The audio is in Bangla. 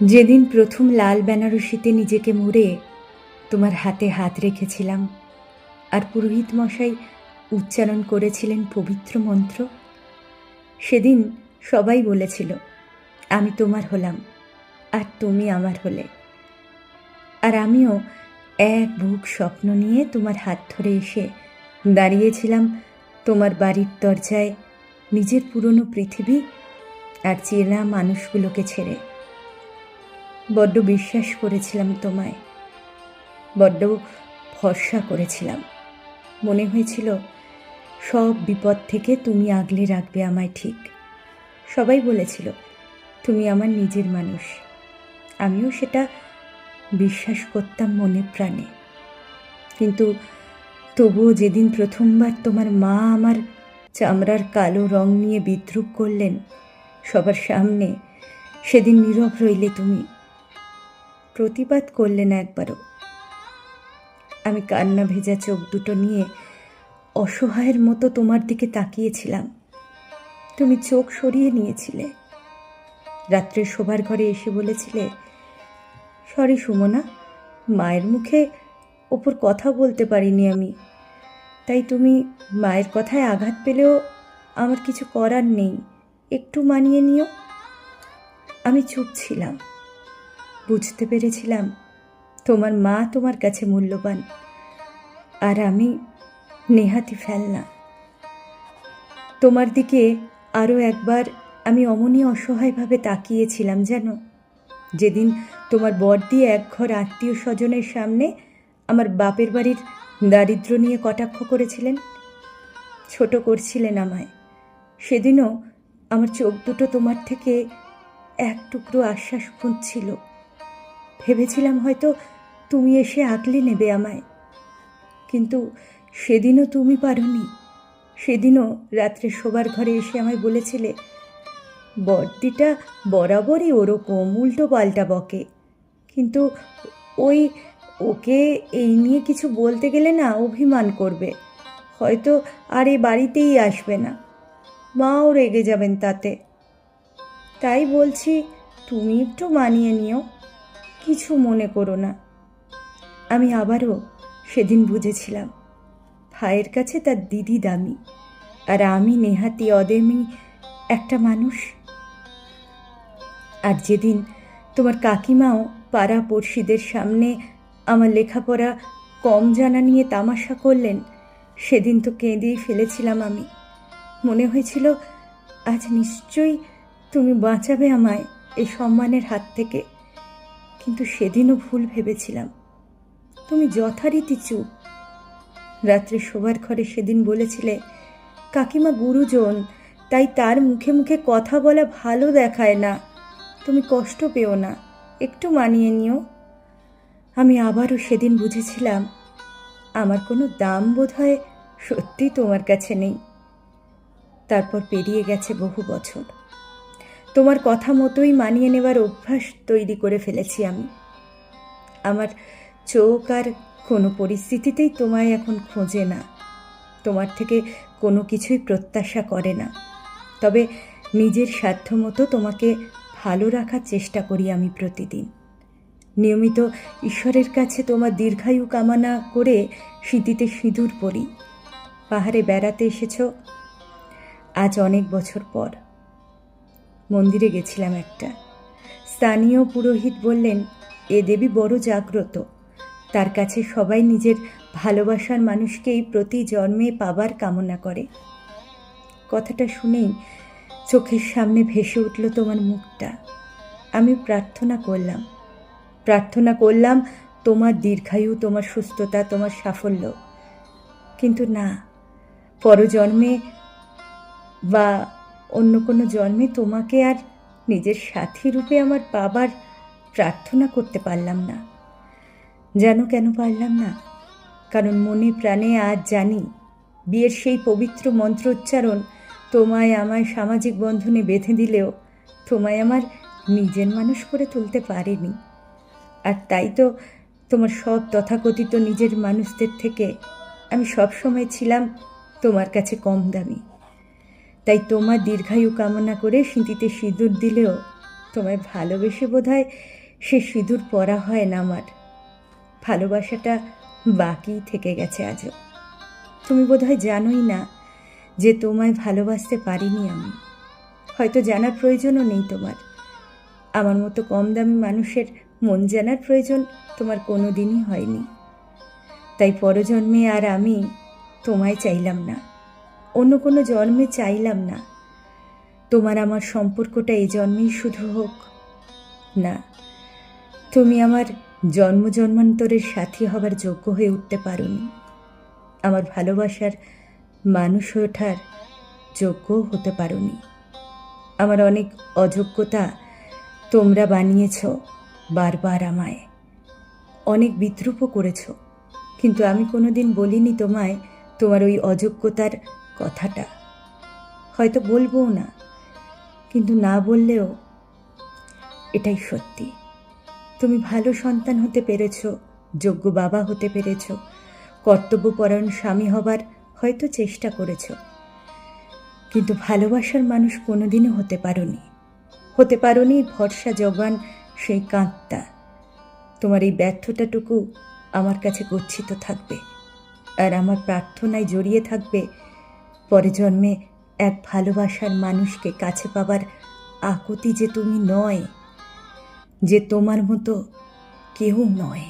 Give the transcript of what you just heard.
যেদিন প্রথম লাল বেনারসিতে নিজেকে মুড়ে তোমার হাতে হাত রেখেছিলাম, আর পুরোহিত মশাই উচ্চারণ করেছিলেন পবিত্র মন্ত্র, সেদিন সবাই বলেছিল, আমি তোমার হলাম, আর তুমি আমার হলে। আর আমিও এক বুক স্বপ্ন নিয়ে তোমার হাত ধরে এসে দাঁড়িয়েছিলাম তোমার বাড়ির দরজায় নিজের পুরনো পৃথিবী আর চেনা মানুষগুলোকে ছেড়ে। বড্ড বিশ্বাস করেছিলাম তোমায়। বড্ড ভরসা করেছিলাম। মনে হয়েছিল সব বিপদ থেকে তুমি আগলে রাখবে আমায় ঠিক। সবাই বলেছিল, তুমি আমার নিজের মানুষ। আমিও সেটা বিশ্বাস করতাম মনে প্রাণে। কিন্তু তবুও যেদিন প্রথমবার তোমার মা আমার চামড়ার কালো রং নিয়ে বিদ্রুপ করলেন, সবার সামনে সেদিন নীরব রইলে তুমি। প্রতিবাদ করলে না একবারও। আমি কান্না ভেজা চোখ দুটো নিয়ে অসহায়ের মতো তোমার দিকে তাকিয়েছিলাম। তুমি চোখ সরিয়ে নিয়েছিলে। রাত্রে শোবার ঘরে এসে বলেছিলে, সরি সুমনা, মায়ের মুখে ওপর কথা বলতে পারিনি আমি। তাই তুমি মায়ের কথায় আঘাত পেলেও আমার কিছু করার নেই। একটু মানিয়ে নিও। আমি চুপ ছিলাম। বুঝতে পেরেছিলাম তোমার মা তোমার কাছে মূল্যবান, আর আমি নেহাতি ফেলনা। তোমার দিকে আরও একবার আমি অমনি অসহায়ভাবে তাকিয়েছিলাম যেন যেদিন তোমার বর্দি এক ঘর আত্মীয় স্বজনের সামনে আমার বাপের বাড়ির দারিদ্র নিয়ে কটাক্ষ করেছিলেন, ছোট করছিলেন আমায়। সেদিনও আমার চোখ দুটো তোমার থেকে এক টুকরো আশ্বাস খুঁজছিল। ভেবেছিলাম হয়তো তুমি এসে আগলে নেবে আমায়। কিন্তু সেদিনও তুমি পারোনি। সেদিনও রাত্রে শোবার ঘরে এসে আমায় বলেছিলে, বর্দিটা বরাবরই ওরকম উল্টো পাল্টা বকে। কিন্তু ওই, ওকে এই নিয়ে কিছু বলতে গেলে না অভিমান করবে। হয়তো আর এ বাড়িতেই আসবে না। মাও রেগে যাবেন তাতে। তাই বলছি, তুমি একটু মানিয়ে নিও। কিছু মনে করো না। আমি আবারও সেদিন বুঝেছিলাম, ভাইয়ের কাছে তার দিদি দামি, আর আমি নেহাতি অদেমি একটা মানুষ। আর যেদিন তোমার কাকিমাও পাড়া পড়শিদের সামনে আমার লেখাপড়া কম জানা নিয়ে তামাশা করলেন, সেদিন তো কেঁদেই ফেলেছিলাম আমি। মনে হয়েছিল, আজ নিশ্চয়ই তুমি বাঁচাবে আমায় এই সম্মানের হাত থেকে। কিন্তু সেদিনও ভুল ভেবেছিলাম। তুমি যথারীতি চুপ। রাত্রে শোবার ঘরে সেদিন বলেছিলে, কাকিমা গুরুজন, তাই তার মুখে মুখে কথা বলা ভালো দেখায় না। তুমি কষ্ট পেও না, একটু মানিয়ে নিও। আমি আবারও সেদিন বুঝেছিলাম, আমার কোনো দাম বোধ হয় সত্যি তোমার কাছে নেই। তারপর পেরিয়ে গেছে বহু বছর। তোমার কথা মতোই মানিয়ে নেওয়ার অভ্যাস তৈরি করে ফেলেছি আমি। আমার চোখ আর কোনো পরিস্থিতিতেই তোমায় এখন খোঁজে না। তোমার থেকে কোনো কিছুই প্রত্যাশা করে না। তবে নিজের সাধ্য মতো তোমাকে ভালো রাখার চেষ্টা করি আমি প্রতিদিন। নিয়মিত ঈশ্বরের কাছে তোমার দীর্ঘায়ু কামনা করে স্মৃতিতে সিঁদুর পড়ি পাহাড়ে বেড়াতে এসেছ। আজ অনেক বছর পর। মন্দিরে গেছিলাম একটা। স্থানীয় পুরোহিত বললেন, এ দেবী বড় জাগ্রত। তার কাছে সবাই নিজের ভালোবাসার মানুষকেই প্রতি জন্মে পাবার কামনা করে। কথাটা শুনেই চোখের সামনে ভেসে উঠল তোমার মুখটা। আমি প্রার্থনা করলাম। প্রার্থনা করলাম, তোমার দীর্ঘায়ু, তোমার সুস্থতা, তোমার সাফল্য। কিন্তু না, পরজন্মে বা অন্য কোনো জন্মে তোমাকে আর নিজের সাথী রূপে আমার বাবার প্রার্থনা করতে পারলাম না। যেন কেন পারলাম না? কারণ মনে প্রাণে আজ জানি, বিয়ের সেই পবিত্র মন্ত্রোচ্চারণ তোমায় আমায় সামাজিক বন্ধনে বেঁধে দিলেও তোমায় আমার নিজের মানুষ করে তুলতে পারেনি। আর তাই তো তোমার সব তথাকথিত নিজের মানুষদের থেকে আমি সব সময় ছিলাম তোমার কাছে কম দামি। তাই তোমার দীর্ঘায়ু কামনা করে সিঁথিতে সিঁদুর দিলেও তোমায় ভালোবেসে বোধহয় সে সিঁদুর পরা হয় না আমার। ভালোবাসাটা বাকি থেকে গেছে আজও। তুমি বোধহয় জানোই না যে তোমায় ভালোবাসতে পারিনি আমি। হয়তো জানার প্রয়োজনও নেই তোমার। আমার মতো কম দামি মানুষের মন জানার প্রয়োজন তোমার কোনো দিনই হয়নি। তাই পরজন্মে আর আমি তোমায় চাইলাম না। অন্য কোনো জন্মে চাইলাম না। তোমার আমার সম্পর্কটা এই জন্মেই শুধু হোক। না, তুমি আমার জন্ম জন্মান্তরের সাথী হবার যোগ্য হয়ে উঠতে পারোনি। আমার ভালোবাসার মানুষ হয়ে ওঠার যোগ্য হতে পারোনি। আমার অনেক অযোগ্যতা তোমরা বানিয়েছ বারবার আমায়। অনেক বিদ্রুপও করেছ। কিন্তু আমি কোনোদিন বলিনি তোমায় তোমার ওই অযোগ্যতার কথাটা। হয়তো বলবও না, কিন্তু না বললেও এটাই সত্যি। তুমি ভালো সন্তান হতে পেরেছ, যোগ্য বাবা হতে পেরেছ, কর্তব্যপরায়ণ স্বামী হবার হয়তো চেষ্টা করেছ। কিন্তু ভালোবাসার মানুষ কোনোদিনও হতে পারোনি। হতে পারোনি ভরসা জগান সেই কাঁদটা। তোমার এই ব্যর্থতাটুকু আমার কাছে গচ্ছিত থাকবে। আর আমার প্রার্থনায় জড়িয়ে থাকবে পরে জন্মে এক ভালোবাসার মানুষকে কাছে পাবার আকুতি যে তুমি নয়, যে তোমার মতো কেউ নয়।